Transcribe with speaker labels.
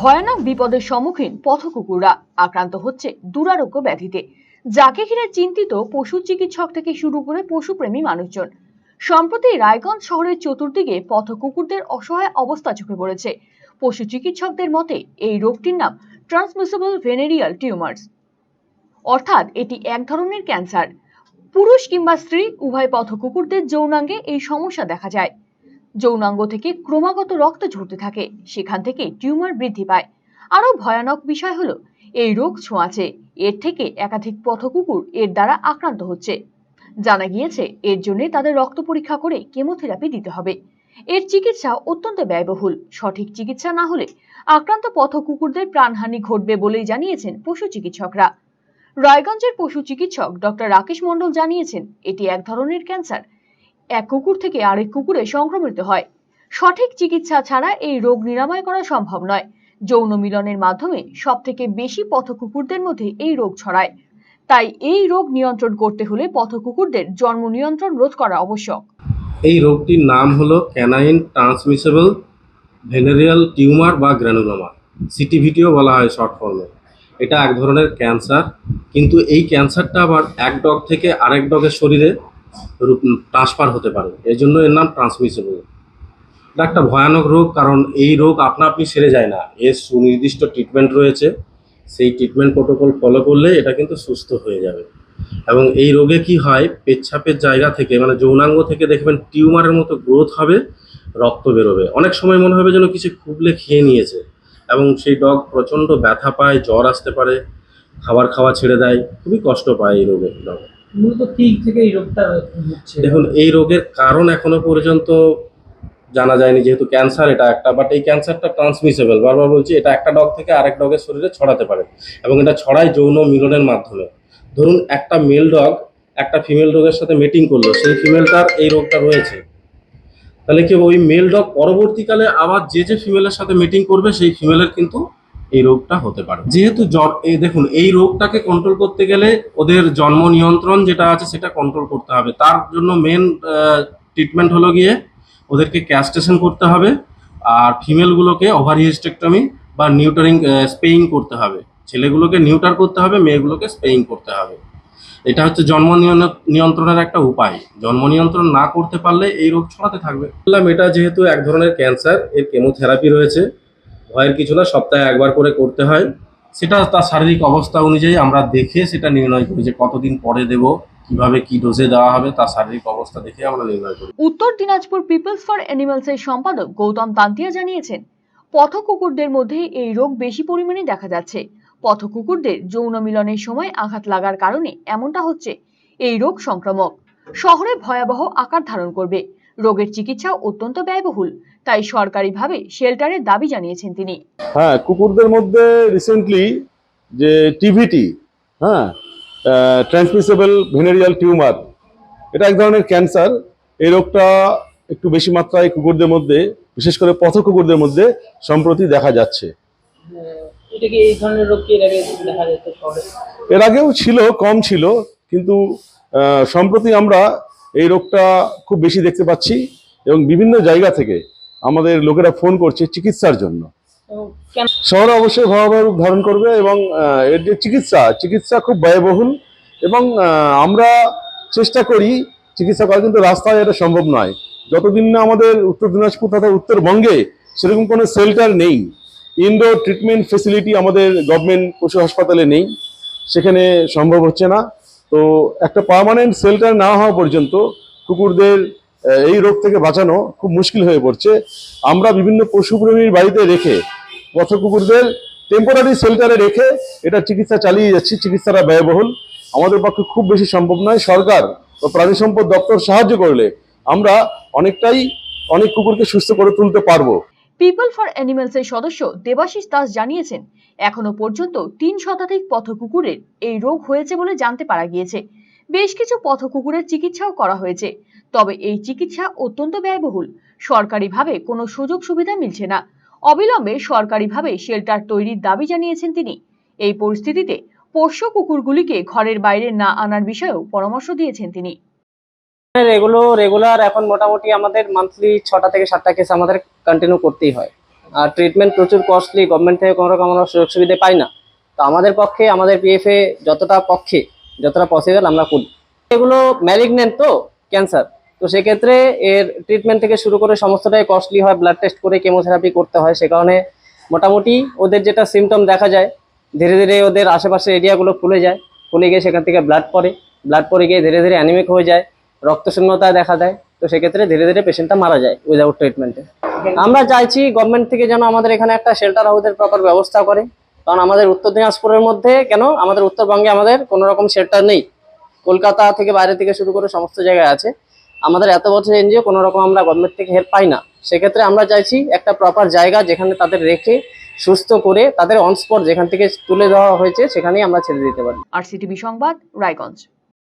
Speaker 1: ভয়ানক বিপদের সম্মুখীন পথকুকুররা আক্রান্ত হচ্ছে দুরারোগ্য ব্যাধিতে। যাকে ঘিরে চিন্তিত পশু চিকিৎসক থেকে শুরু করে পশুপ্রেমী মানুষজন। সম্প্রতি রায়গঞ্জ শহরের চতুর্দিকে পথকুকুরদের অসহায় অবস্থা চোখে পড়েছে। পশু চিকিৎসকদের মতে, এই রোগটির নাম ট্রান্সমিসেবল ভেনেরিয়াল টিউমার্স অর্থাৎ এটি এক ধরনের ক্যান্সার। পুরুষ কিংবা স্ত্রী উভয় পথকুকুরদের যৌনাঙ্গে এই সমস্যা দেখা যায়। যৌনাঙ্গ থেকে ক্রমাগত রক্ত ঝরতে থাকে, সেখান থেকে টিউমার বৃদ্ধি পায়। আরও ভয়ানক বিষয় হলো, এই রোগ ছোঁয়াচে, এর থেকে একাধিক পথকুকুর এর দ্বারা আক্রান্ত হচ্ছে। জানা গিয়েছে, এর জন্য তাদের রক্ত পরীক্ষা করে কেমোথেরাপি দিতে হবে। এর চিকিৎসা অত্যন্ত ব্যয়বহুল। সঠিক চিকিৎসা না হলে আক্রান্ত পথকুকুরদের প্রাণহানি ঘটবে বলেই জানিয়েছেন পশু চিকিৎসকরা। রায়গঞ্জের পশু চিকিৎসক ডক্টর রাকেশ মণ্ডল জানিয়েছেন, এটি এক ধরনের ক্যান্সার এক কুকুর থেকে আরেক কুকুরে সংক্রমিত হয়। সঠিক চিকিৎসা ছাড়া এই রোগ নিরাময় করা সম্ভব নয়। যৌন মিলনের মাধ্যমে সব থেকে বেশি পথ কুকুরদের মধ্যে এই রোগ ছড়ায়। তাই এই রোগ নিয়ন্ত্রণ করতে হলে পথ কুকুরদের জন্ম নিয়ন্ত্রণ রোধ করা আবশ্যক।
Speaker 2: এই রোগটির নাম হলো ক্যানাইন ট্রান্সমিসেবল ভেনেরিয়াল টিউমার বা গ্র্যানুলোমা সিটিভিটিও বলা হয় শর্ট ফর্মে। এটা এক ধরনের ক্যান্সার, কিন্তু এই ক্যান্সারটা আবার এক ডগ থেকে আরেক ডগের শরীরে ট্রান্সফার হতে পারে। এই জন্য এর নাম ট্রান্সমিসেবল এটা একটা ভয়ানক রোগ, কারণ এই রোগ আপনা আপনি সেরে যায় না। এর সুনির্দিষ্ট ট্রিটমেন্ট রয়েছে। সেই ট্রিটমেন্ট প্রোটোকল ফলো করলে এটা কিন্তু সুস্থ হয়ে যাবে। এবং এই রোগে কি হয় পেচ্ছাপের জায়গা থেকে মানে যৌনাঙ্গ থেকে দেখবেন টিউমারের মতো গ্রোথ হবে, রক্ত বেরোবে। অনেক সময় মনে হবে যেন কিছু খুবলে খেয়ে নিয়েছে। এবং সেই ডগ প্রচণ্ড ব্যথা পায়, জ্বর আসতে পারে, খাবার খাওয়া ছেড়ে দেয়, খুবই কষ্ট পায় এই রোগে। ডগ দেখুন, এই রোগের কারণ এখনও পর্যন্ত জানা যায়নি, যেহেতু ক্যান্সার এটা একটা বাট এই ক্যান্সারটা ট্রান্সমিসেবল বারবার বলছি, এটা একটা ডগ থেকে আরেক ডগের শরীরে ছড়াতে পারে, এবং এটা ছড়ায় যৌন মিলনের মাধ্যমে। ধরুন, একটা মেল ডগ একটা ফিমেল ডগের সাথে মিটিং করল, সেই ফিমেলটার এই রোগটা রয়েছে। তাহলে কি ওই মেল ডগ পরবর্তীকালে আবার যে যে ফিমেলের সাথে মিটিং করবে, সেই ফিমেলের কিন্তু এই রোগটা হতে পারে। যেহেতু দেখুন, এই রোগটাকে কন্ট্রোল করতে গেলে ওদের জন্ম নিয়ন্ত্রণ যেটা আছে সেটা কন্ট্রোল করতে হবে। তার জন্য মেন ট্রিটমেন্ট হলো গিয়ে ওদেরকে ক্যাস্টেশন করতে হবে আর ফিমেলগুলোকে ওভার হিস্টেক্টমি বা নিউটারিং স্পেইং করতে হবে। ছেলেগুলোকে নিউটার করতে হবে, মেয়েগুলোকে স্পেইং করতে হবে। এটা হচ্ছে জন্ম নিয়ন- নিয়ন্ত্রণের একটা উপায়। জন্ম নিয়ন্ত্রণ না করতে পারলে এই রোগ ছড়াতে থাকবে। বললাম, এটা যেহেতু এক ধরনের ক্যান্সার এর কেমোথেরাপি রয়েছে। ভয়ের কিছু না, সপ্তাহে একবার করে করতে হয়। সেটা তার শারীরিক অবস্থা অনুযায়ী আমরা দেখে সেটা নির্ণয় করি যে কতদিন পরে দেব, কীভাবে কি ডোজে দেওয়া হবে, তার শারীরিক অবস্থা দেখে আমরা নির্ণয় করি।
Speaker 1: উত্তর দিনাজপুর পিপলস ফর অ্যানিমালস এর সম্পাদক গৌতম তান্তিয়া জানিয়েছেন, পথকুকুরদের মধ্যে এই রোগ বেশি পরিমাণে দেখা যাচ্ছে। পথকুকুরদের যৌন মিলনের সময় আঘাত লাগার কারণে এমনটা হচ্ছে, এই রোগ সংক্রামক। শহরে ভয়াবহ আকার ধারণ করবে। রোগের চিকিৎসা অত্যন্ত ব্যয়বহুল তাই সরকারিভাবে শেল্টারের দাবি জানিয়েছেন তিনি।
Speaker 3: হ্যাঁ কুকুরদের মধ্যে রিসেন্টলি যে টিভিটি হ্যাঁ ট্রান্সমিসেবল ভেনেরিয়াল টিউমার এটা এক ধরনের ক্যান্সার এই রোগটা একটু বেশি মাত্রায় কুকুরদের মধ্যে বিশেষ করে পথ কুকুরদের মধ্যে সম্প্রতি দেখা যাচ্ছে।
Speaker 4: এটা কি এই ধরনের রোগ কি এর আগে দেখা যেত শহরে
Speaker 3: এর আগেও ছিল কম ছিল কিন্তু সম্প্রতি আমরা এই রোগটা খুব বেশি দেখতে পাচ্ছি এবং বিভিন্ন জায়গা থেকে আমাদের লোকেরা ফোন করছে চিকিৎসার জন্য। শহরে অবশ্যই ভয়াবহ রূপ ধারণ করবে এবং এর যে চিকিৎসা চিকিৎসা খুব ব্যয়বহুল এবং আমরা চেষ্টা করি চিকিৎসা করা কিন্তু রাস্তায় এটা সম্ভব নয়। যতদিন না আমাদের উত্তর দিনাজপুর তথা উত্তরবঙ্গে সেরকম কোনো সেল্টার নেই ইনডোর ট্রিটমেন্ট ফেসিলিটি আমাদের গভর্নমেন্ট পশু হাসপাতালে নেই সেখানে সম্ভব হচ্ছে না। তো একটা পার্মানেন্ট শেল্টার না হওয়া পর্যন্ত কুকুরদের এই রোগ থেকে বাঁচানো খুব মুশকিল হয়ে পড়ছে। আমরা বিভিন্ন পশুপ্রেমীর বাড়িতে রেখে, পথ কুকুরদের টেম্পোরারি শেল্টারে রেখে এটা চিকিৎসা চালিয়ে যাচ্ছি, চিকিৎসাটা ব্যয়বহুল। আমাদের পক্ষে খুব বেশি সম্ভব নয়। সরকার বা প্রাণী সম্পদ দপ্তর সাহায্য করলে আমরা অনেকটাই অনেক কুকুরকে সুস্থ করে তুলতে পারব।
Speaker 1: পিপল ফর অ্যানিমালস এর সদস্য দেবাশিস দাস জানিয়েছেন, এখনও পর্যন্ত তিন শতাধিক পথ কুকুরের এই রোগ হয়েছে বলে জানতে পারা গিয়েছে। বেশ কিছু পথ কুকুরের চিকিৎসাও করা হয়েছে, তবে এই চিকিৎসা অত্যন্ত ব্যয়বহুল। সরকারিভাবে কোনো সুযোগ সুবিধা মিলছে না। অবিলম্বে সরকারিভাবে শেল্টার তৈরির দাবি জানিয়েছেন তিনি। এই পরিস্থিতিতে পোষ্য কুকুরগুলিকে ঘরের বাইরে না আনার বিষয়েও পরামর্শ দিয়েছেন তিনি।
Speaker 5: এগুলো রেগুলার, এখন মোটামুটি আমাদের মান্থলি ছটা থেকে সাতটা কেস আমাদের কন্টিনিউ করতেই হয়। আর ট্রিটমেন্ট প্রচুর কস্টলি গভর্নমেন্ট থেকে কোনো রকম আমরা সুযোগ সুবিধা পাই না। তো আমাদের পক্ষে, আমাদের পিএফএ যতটা পক্ষে, যতটা পসিবল আমরা করি। এগুলো ম্যালিগনেন্ট তো ক্যান্সার তো সেক্ষেত্রে এর ট্রিটমেন্ট থেকে শুরু করে সমস্তটাই কস্টলি হয় ব্লাড টেস্ট করে কেমোথেরাপি করতে হয়। সে কারণে মোটামুটি ওদের যেটা সিমটম দেখা যায়, ধীরে ধীরে ওদের আশেপাশের এরিয়াগুলো ফুলে যায়। ফুলে গিয়ে সেখান থেকে ব্লাড পড়ে। ব্লাড পড়ে গিয়ে ধীরে ধীরে অ্যানিমিক হয়ে যায়। রক্তশূন্যতা দেখা দেয়। তো সেক্ষেত্রে ধীরে ধীরে পেশেন্টটা মারা যায় উইদাউট ট্রিটমেন্টে আমরা চাইছি গভর্নমেন্ট থেকে যেন আমাদের এখানে একটা শেল্টার হাউসের প্রপার ব্যবস্থা করে। কারণ আমাদের উত্তর দিনাজপুরের মধ্যে কেন? আমাদের উত্তরবঙ্গে আমাদের কোনো রকম শেল্টার নেই। কলকাতা থেকে বাইরে থেকে শুরু করে সমস্ত জায়গায় আছে। আমাদের এত বছর এনজিও কোনো রকম আমরা গভর্নমেন্ট থেকে হেল্প পাই না। সেক্ষেত্রে আমরা চাইছি একটা প্রপার জায়গা যেখানে তাদের রেখে সুস্থ করে তাদের অন স্পট যেখান থেকে তুলে দেওয়া হয়েছে সেখানেই আমরা ছেড়ে দিতে পারি।
Speaker 1: আর সিটিভি সংবাদ রায়গঞ্জ।